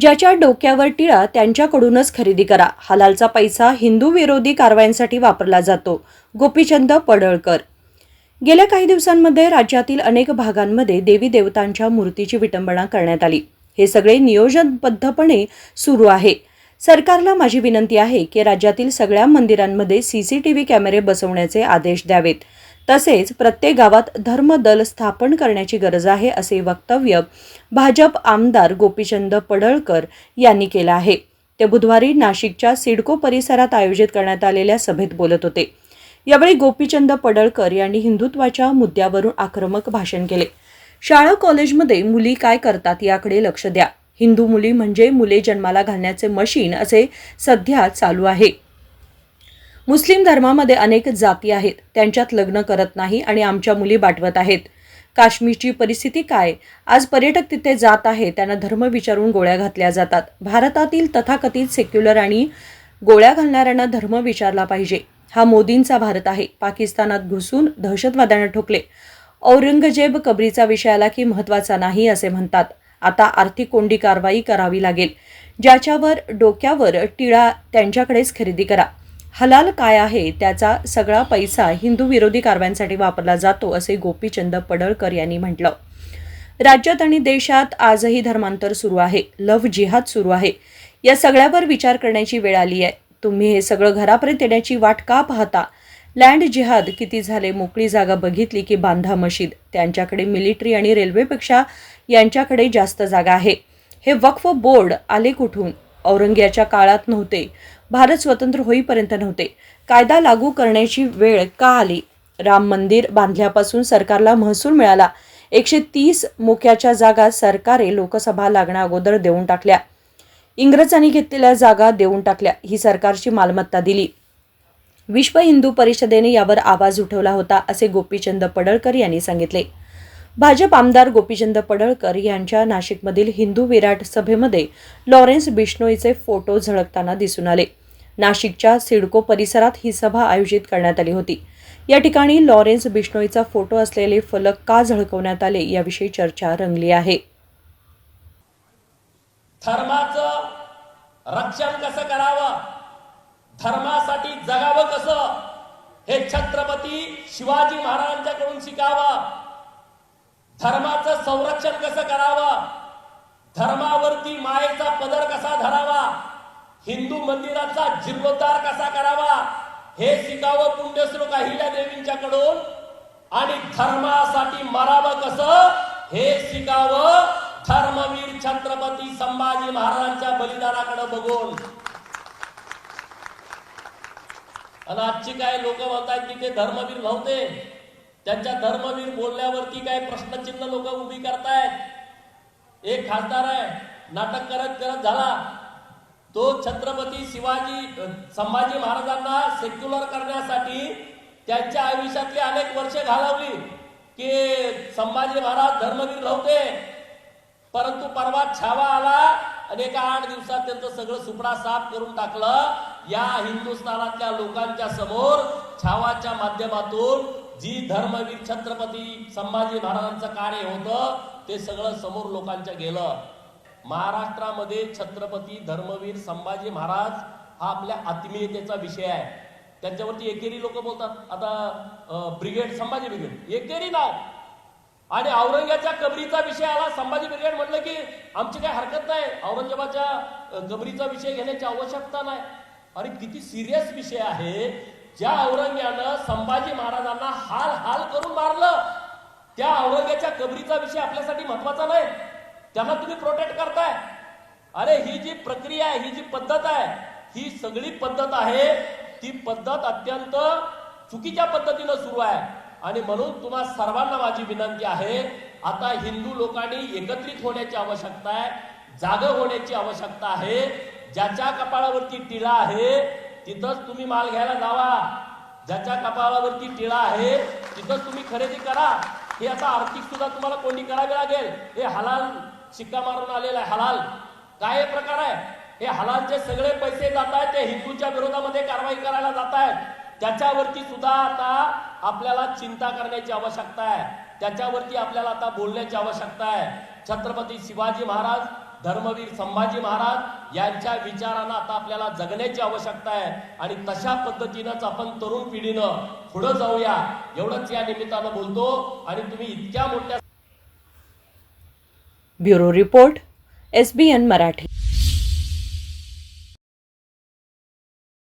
ज्याच्या डोक्यावर टिळा त्यांच्याकडूनच खरेदी करा. हलालचा पैसा हिंदू विरोधी कारवायांसाठी वापरला जातो. गोपीचंद पडळकर. गेल्या काही दिवसांमध्ये राज्यातील अनेक भागांमध्ये देवी देवतांच्या मूर्तीची विटंबना करण्यात आली. हे सगळे नियोजनबद्धपणे सुरू आहे. सरकारला माझी विनंती आहे की राज्यातील सगळ्या मंदिरांमध्ये सीसीटीव्ही कॅमेरे बसवण्याचे आदेश द्यावेत. तसेच प्रत्येक गावात धर्मदल स्थापन करण्याची गरज आहे असे वक्तव्य भाजप आमदार गोपीचंद पडळकर यांनी केलं आहे. ते बुधवारी नाशिकच्या सिडको परिसरात आयोजित करण्यात आलेल्या सभेत बोलत होते. यावेळी गोपीचंद पडळकर यांनी हिंदुत्वाच्या मुद्द्यावरून आक्रमक भाषण केले. शाळा कॉलेजमध्ये मुली काय करतात याकडे लक्ष द्या. हिंदू मुली म्हणजे मुले जन्माला घालण्याचे मशीन असे सध्या चालू आहे. मुस्लिम धर्मामध्ये अनेक जाती आहेत. त्यांच्यात लग्न करत नाही आणि आमच्या मुली बाटवत आहेत. काश्मीरची परिस्थिती काय? आज पर्यटक तिथे जात आहे. त्यांना धर्म विचारून गोळ्या घातल्या जातात. भारतातील तथाकथित सेक्युलर आणि गोळ्या घालणाऱ्यांना धर्म विचारला पाहिजे. हा मोदींचा भारत आहे. पाकिस्तानात घुसून दहशतवाद्यांना ठोकले. औरंगजेब कबरीचा विषय आला की महत्त्वाचा नाही असे म्हणतात. आता आर्थिक कोंडी कारवाई करावी लागेल. ज्याच्यावर डोक्यावर टिळा त्यांच्याकडेच खरेदी करा. हलाल काय आहे? त्याचा सगळा पैसा हिंदू विरोधी कारवायांसाठी वापरला जातो असे गोपीचंद पडळकर यांनी म्हटलं. राज्यात आणि देशात आजही धर्मांतर सुरू आहे. लव्ह जिहाद सुरू आहे. या सगळ्यावर विचार करण्याची वेळ आली आहे. तुम्ही हे सगळं घरापर्यंत येण्याची वाट का पाहता? लँड जिहाद किती झाले? मोकळी जागा बघितली की बांधा मशीद? त्यांच्याकडे मिलिटरी आणि रेल्वेपेक्षा यांच्याकडे जास्त जागा आहे. हे वक्फ बोर्ड आले कुठून? औरंग्याच्या काळात नव्हते. भारत स्वतंत्र होईपर्यंत नव्हते. कायदा लागू करण्याची वेळ का आली? राम मंदिर बांधल्यापासून सरकारला महसूल मिळाला. एकशे तीस मोक्याच्या जागा सरकारे लोकसभा लागण्या अगोदर देऊन टाकल्या. इंग्रजांनी घेतलेल्या जागा देऊन टाकल्या. ही सरकारची मालमत्ता दिली. विश्व हिंदू परिषदेने यावर आवाज उठवला होता असे गोपीचंद पडळकर यांनी सांगितले. भाजप आमदार गोपीचंद पडळकर यांच्या नाशिकमधील हिंदू विराट सभेमध्ये लॉरेन्स बिश्नोईचे फोटो झळकताना दिसून आले. नाशिकच्या सिडको परिसरात ही सभा आयोजित करण्यात आली होती. या ठिकाणी लॉरेन्स बिश्नोईचा फोटो असलेले फलक का झळकवण्यात आले याविषयी चर्चा रंगली आहे. धर्माचं रक्षण कसं करावं? धर्मासाठी जगावं कसं? हे छत्रपती शिवाजी महाराजांच्याकडून शिकावं. धर्माचं संरक्षण कसं करावं? धर्मावरती मायेचा पदर कसा धरावा? हिंदू मंदिराचा जीर्णोद्धार कसा करावा हे शिकावं पुण्यश्लोक अहिल्या देवींच्याकडून. आणि धर्मासाठी मरावं कसं? हे शिकावं धर्मवीर छत्रपती संभाजी महाराजांच्या बलिदानाकडे बघून. आणि आजची काय लोक म्हणतात की ते धर्मवीर नव्हते. त्यांच्या धर्मवीर बोलण्यावरती काय प्रश्नचिन्ह लोक उभी करतायत. एक खासदार आहे नाटक करत करत झाला. तो छत्रपती शिवाजी संभाजी महाराजांना सेक्युलर करण्यासाठी त्यांच्या आयुष्यातली अनेक वर्ष घालवली की संभाजी महाराज धर्मवीर नव्हते. परंतु परवा छावा आला आणि एका आठ दिवसात त्यांचं सगळं सुपडा साफ करून टाकलं. या हिंदुस्थानातल्या लोकांच्या समोर छावाच्या माध्यमातून जी धर्मवीर छत्रपती संभाजी महाराजांचं कार्य होतं ते सगळं समोर लोकांच्या गेलं. महाराष्ट्रामध्ये छत्रपती धर्मवीर संभाजी महाराज हा आपल्या आत्मीयतेचा विषय आहे. त्यांच्यावरती एकेरी लोक बोलतात. आता ब्रिगेड संभाजी ब्रिगेड. एकेरी नाव आणि औरंगाच्या कबरीचा विषय आला संभाजी ब्रिगेड म्हटलं की आमची काही हरकत नाही. औरंगजेबाच्या कबरीचा विषय घेण्याची आवश्यकता नाही. अरे किती सिरियस विषय आहे. ज्या औरंग्यानं संभाजी महाराजांना हाल हाल करून मारलं त्या औरंगाच्या कबरीचा विषय आपल्यासाठी महत्त्वाचा नाही. त्यांना तुम्ही प्रोटेक्ट करताय. अरे ही जी प्रक्रिया आहे ही जी पद्धत आहे ही सगळी पद्धत आहे ती पद्धत अत्यंत चुकीच्या पद्धतीनं सुरू आहे. आणि म्हणून तुम्हा सर्वांना माझी विनंती आहे आता हिंदू लोकांनी एकत्रित होण्याची आवश्यकता आहे जाग होण्याची आवश्यकता आहे ज्याच्या कपाळावरती टिळा आहे तिथंच तुम्ही माल घ्यायला जावा. ज्याच्या कपाळावरती टिळा आहे तिथंच तुम्ही खरेदी करा. हे आता आर्थिक सुद्धा तुम्हाला कोणी करावी लागेल. हे हलाल शिक्का मारून आलेला आहे हलाल. काय हे प्रकार आहे? हे हलालचे सगळे पैसे जात आहेत ते हिंदूच्या विरोधामध्ये कारवाई करायला जात आहेत. त्याच्यावरती सुद्धा आता आपल्याला चिंता करण्याची आवश्यकता आहे. त्याच्यावरती आपल्याला आता बोलण्याची आवश्यकता आहे. छत्रपती शिवाजी महाराज धर्मवीर संभाजी महाराज यांच्या विचारांना आता आपल्याला जगण्याची आवश्यकता आहे. आणि तशा पद्धतीनंच आपण तरुण पिढीनं पुढे जाऊया. एवढंच या निमित्तानं बोलतो. आणि तुम्ही इतक्या मोठ्या bureau report S B N Marathi.